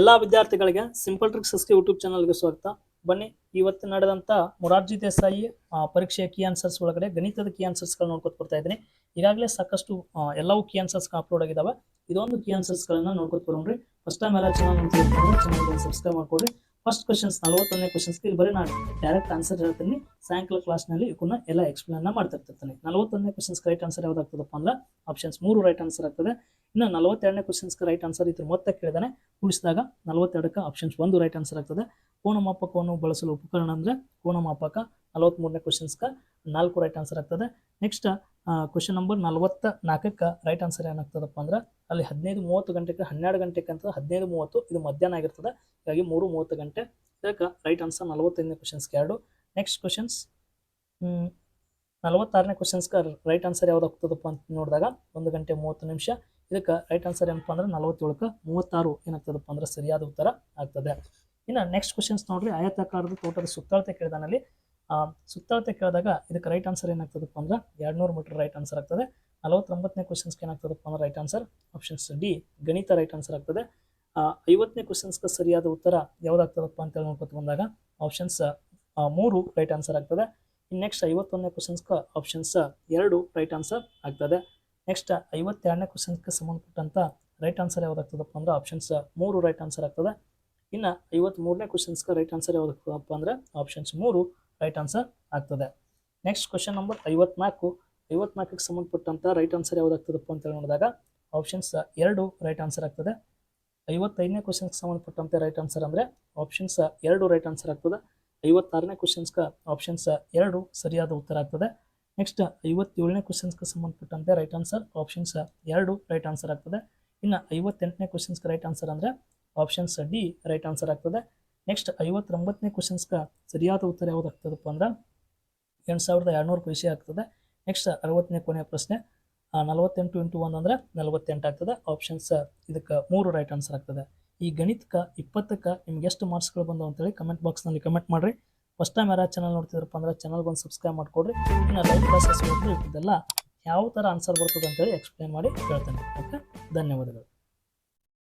ಎಲ್ಲ ವಿದ್ಯಾರ್ಥಿಗಳಿಗೆ simple tricks YouTube ಚಾನಲ್ಗೆ ಸ್ವಾಗತ. ಬನ್ನಿ, ಇವತ್ತು ನಡೆದಂಥ ಮೊರಾರ್ಜಿ ದೇಸಾಯಿ ಪರೀಕ್ಷೆಯ ಕೀ ಆನ್ಸರ್ಸ್ ಒಳಗಡೆ ಗಣಿತದ ಕೀ ಆನ್ಸರ್ಸ್ಗಳು ನೋಡ್ಕೊತ ಬರ್ತಾ ಇದ್ದೀನಿ. ಈಗಾಗಲೇ ಸಾಕಷ್ಟು ಎಲ್ಲವೂ ಕೀ ಆನ್ಸರ್ಸ್ ಅಪ್ಲೋಡ್ ಆಗಿದಾವೆ. ಇದೊಂದು ಕೀ ಆನ್ಸರ್ಸ್ಗಳನ್ನ ನೋಡ್ಕೊತ ರೀ ಫಸ್ಟ್ ಟೈಮ್ ಎಲ್ಲ ಚಾನಲ್ ಚಾನಲ್ಗೆ ಸಬ್ಸ್ಕ್ರೈಬ್ ಮಾಡ್ಕೊಡ್ರಿ. ಫಸ್ಟ್ ಕ್ವಶನ್ಸ್ ನಲವತ್ತೊಂದನೇ ಕ್ವಶನ್ಸ್ಗೆ ಇಲ್ಲಿ ಬರೀ ನಾನು ಡೈರೆಕ್ಟ್ ಆನ್ಸರ್ ಹೇಳ್ತೀನಿ. ಸಾಯಂಕಾಲ ಕ್ಲಾಸ್ನಲ್ಲಿ ಇವನ್ನ ಎಲ್ಲ ಎಕ್ಸ್ಪ್ಲೇನ್ ಮಾಡ್ತಿರ್ತಿರ್ತಾನೆ ನಲವತ್ತೊಂದನೇ ಕ್ವಶನ್ಸ್ ರೈಟ್ ಆನ್ಸರ್ ಯಾವ್ದಾಗ್ತದಪ್ಪ ಅಂದ್ರೆ ಆಪ್ಷನ್ಸ್ ಮೂರು ರೈಟ್ ಆನ್ಸರ್ ಆಗ್ತದೆ. ಇನ್ನು ನಲವತ್ತೆರಡನೇ ಕ್ವಶನ್ಸ್ಗೆ ರೈಟ್ ಆನ್ಸರ್ ಇದ್ರ ಮೊತ್ತ ಕೇಳಿದಾನೆ. ಉಳಿಸಿದಾಗ ನಲವತ್ತೆರಡಕ್ಕೆ ಆಪ್ಷನ್ಸ್ ಒಂದು ರೈಟ್ ಆನ್ಸರ್ ಆಗ್ತದೆ. ಕೋನ ಮಾಪಕವನ್ನು ಬಳಸಲು ಉಪಕರಣ ಅಂದ್ರೆ ಕೋನ ಮಾಪಕ ನಲವತ್ಮೂರನೇ ಕ್ವಶನ್ಸ್ಗೆ ನಾಲ್ಕು ರೈಟ್ ಆನ್ಸರ್ ಆಗ್ತದೆ. ನೆಕ್ಸ್ಟ್ ಕ್ವಶನ್ ನಂಬರ್ ನಲವತ್ತ ನಾಲ್ಕಕ್ಕೆ ರೈಟ್ ಆನ್ಸರ್ ಏನಾಗ್ತದಪ್ಪ ಅಂದ್ರೆ, ಅಲ್ಲಿ ಹದಿನೈದು ಮೂವತ್ತು ಗಂಟೆಗೆ ಹನ್ನೆರಡು ಗಂಟೆಗೆ ಅಂತ ಹದಿನೈದು ಮೂವತ್ತು ಇದು ಮಧ್ಯಾಹ್ನ ಆಗಿರ್ತದೆ. ಹೀಗಾಗಿ ಮೂರು ಮೂವತ್ತು ಗಂಟೆ. ಇದಕ್ಕೆ ರೈಟ್ ಆನ್ಸರ್ ನಲವತ್ತೈದನೇ ಕ್ವಶನ್ಸ್ಗೆ ಎರಡು. ನೆಕ್ಸ್ಟ್ ಕ್ವಶನ್ಸ್ ನಲವತ್ತಾರನೇ ಕ್ವಶನ್ಸ್ಗೆ ರೈಟ್ ಆನ್ಸರ್ ಯಾವ್ದು ಆಗ್ತದಪ್ಪ ಅಂತ ನೋಡಿದಾಗ ಒಂದು ಗಂಟೆ ಮೂವತ್ತು ನಿಮಿಷ. ಇದಕ್ಕೆ ರೈಟ್ ಆನ್ಸರ್ ಏನಪ್ಪ ಅಂದ್ರೆ ನಲವತ್ತೇಳಕ್ಕೆ ಮೂವತ್ತಾರು ಏನಾಗ್ತದಪ್ಪ ಅಂದ್ರೆ ಸರಿಯಾದ ಉತ್ತರ ಆಗ್ತದೆ. ಇನ್ನು ನೆಕ್ಸ್ಟ್ ಕ್ವಶನ್ಸ್ ನೋಡ್ರಿ. ಆಯತಾಕಾರದ ತೋಟದ ಸುತ್ತಳತೆ ಕೇಳಿದಾನಲ್ಲಿ ಸುತ್ತಳತೆ ಕೇಳಿದಾಗ ಇದಕ್ಕೆ ರೈಟ್ ಆನ್ಸರ್ ಏನಾಗ್ತದಪ್ಪ ಅಂದ್ರೆ ಎರಡ್ನೂರು ಮೀಟರ್ ರೈಟ್ ಆನ್ಸರ್ ಆಗ್ತದೆ. ನಲವತ್ತೊಂಬತ್ತನೇ ಕ್ವಶನ್ಸ್ಗೆ ಏನಾಗ್ತದಪ್ಪ ಅಂದ್ರೆ ರೈಟ್ ಆನ್ಸರ್ ಆಪ್ಷನ್ಸ್ ಡಿ ಗಣಿತ ರೈಟ್ ಆನ್ಸರ್ ಆಗ್ತದೆ. ಐವತ್ತನೇ ಕ್ವಶನ್ಸ್ಗೆ ಸರಿಯಾದ ಉತ್ತರ ಯಾವ್ದಾಗ್ತದಪ್ಪ ಅಂತೇಳಿ ನೋಡ್ಕೊತ ಬಂದಾಗ ಆಪ್ಷನ್ಸ್ ಮೂರು ರೈಟ್ ಆನ್ಸರ್ ಆಗ್ತದೆ. ಇನ್ನು ನೆಕ್ಸ್ಟ್ ಐವತ್ತೊಂದನೇ ಕ್ವಶನ್ಸ್ಗೆ ಆಪ್ಷನ್ಸ್ ಎರಡು ರೈಟ್ ಆನ್ಸರ್ ಆಗ್ತದೆ. ನೆಕ್ಸ್ಟ್ ಐವತ್ತೆರಡನೇ ಕ್ವಶನ್ಸ್ಗೆ ಸಂಬಂಧಪಟ್ಟಂತ ರೈಟ್ ಆನ್ಸರ್ ಯಾವ್ದಾಗ್ತದಪ್ಪ ಅಂದ್ರೆ ಆಪ್ಷನ್ಸ್ ಮೂರು ರೈಟ್ ಆನ್ಸರ್ ಆಗ್ತದೆ. ಇನ್ನು ಐವತ್ಮೂರನೇ ಕ್ವಶನ್ಸ್ಗೆ ರೈಟ್ ಆನ್ಸರ್ ಯಾವ್ದಪ್ಪ ಅಂದ್ರೆ ಆಪ್ಷನ್ಸ್ ಮೂರು ರೈಟ್ ಆನ್ಸರ್ ಆಗ್ತದೆ. ನೆಕ್ಸ್ಟ್ ಕ್ವಶನ್ ನಂಬರ್ ಐವತ್ನಾಲ್ಕು. ಐವತ್ನಾಲ್ಕಕ್ಕೆ ಸಂಬಂಧಪಟ್ಟಂತ ರೈಟ್ ಆನ್ಸರ್ ಯಾವ್ದಾಗ್ತದಪ್ಪ ಅಂತ ನೋಡಿದಾಗ ಆಪ್ಷನ್ಸ್ ಎರಡು ರೈಟ್ ಆನ್ಸರ್ ಆಗ್ತದೆ. ಐವತ್ತೈದನೇ ಕ್ವಶನ್ಸ್ಗೆ ಸಂಬಂಧಪಟ್ಟಂತೆ ರೈಟ್ ಆನ್ಸರ್ ಅಂದರೆ ಆಪ್ಷನ್ಸ್ ಎರಡು ರೈಟ್ ಆನ್ಸರ್ ಆಗ್ತದೆ. ಐವತ್ತಾರನೇ ಕ್ವಶನ್ಸ್ಗೆ ಆಪ್ಷನ್ಸ್ ಎರಡು ಸರಿಯಾದ ಉತ್ತರ ಆಗ್ತದೆ. ನೆಕ್ಸ್ಟ್ ಐವತ್ತೇಳನೇ ಕ್ವಶನ್ಸ್ಗೆ ಸಂಬಂಧಪಟ್ಟಂತೆ ರೈಟ್ ಆನ್ಸರ್ ಆಪ್ಷನ್ಸ್ ಎರಡು ರೈಟ್ ಆನ್ಸರ್ ಆಗ್ತದೆ. ಇನ್ನು ಐವತ್ತೆಂಟನೇ ಕ್ವಶನ್ಸ್ಗೆ ರೈಟ್ ಆನ್ಸರ್ ಅಂದರೆ ಆಪ್ಷನ್ಸ್ ಡಿ ರೈಟ್ ಆನ್ಸರ್ ಆಗ್ತದೆ. ನೆಕ್ಸ್ಟ್ ಐವತ್ತೊಂಬತ್ತನೇ ಕ್ವಶನ್ಸ್ಗೆ ಸರಿಯಾದ ಉತ್ತರ ಯಾವುದಾಗ್ತದಪ್ಪ ಅಂದ್ರೆ ಎಂಟು ಸಾವಿರದ ಎರಡುನೂರು ಪೈಸೆ ಆಗ್ತದೆ. ನೆಕ್ಸ್ಟ್ ಅರವತ್ತನೇ ಕೊನೆಯ ಪ್ರಶ್ನೆ ನಲವತ್ತೆಂಟು ಇಂಟು ಒಂದು ಅಂದರೆ ನಲವತ್ತೆಂಟು ಆಗ್ತದೆ. ಆಪ್ಷನ್ಸ್ ಇದಕ್ಕೆ ಮೂರು ರೈಟ್ ಆನ್ಸರ್ ಆಗ್ತದೆ. ಈ ಗಣಿತಕ್ಕೆ ಇಪ್ಪತ್ತಕ್ಕೆ ನಿಮ್ಗೆ ಎಷ್ಟು ಮಾರ್ಕ್ಸ್ಗಳು ಬಂದವು ಅಂತೇಳಿ ಕಮೆಂಟ್ ಬಾಕ್ಸ್ನಲ್ಲಿ ಕಮೆಂಟ್ ಮಾಡಿರಿ. ಫಸ್ಟ್ ಟೈಮ್ ಯಾರು ಚಾನಲ್ ನೋಡ್ತಿದ್ರಪ್ಪ ಅಂದ್ರೆ ಚಾನಲ್ಗೆ ಒಂದು ಸಬ್ಸ್ಕ್ರೈಬ್ ಮಾಡಿಕೊಡ್ರಿ. ಇನ್ನು ಲೈಕ್ ಕ್ಲಾಸಸ್ ಇದೆಲ್ಲ ಯಾವ ಥರ ಆನ್ಸರ್ ಬರ್ತದೆ ಅಂತೇಳಿ ಎಕ್ಸ್ಪ್ಲೈನ್ ಮಾಡಿ ಹೇಳ್ತೇನೆ. ಓಕೆ ಧನ್ಯವಾದಗಳು.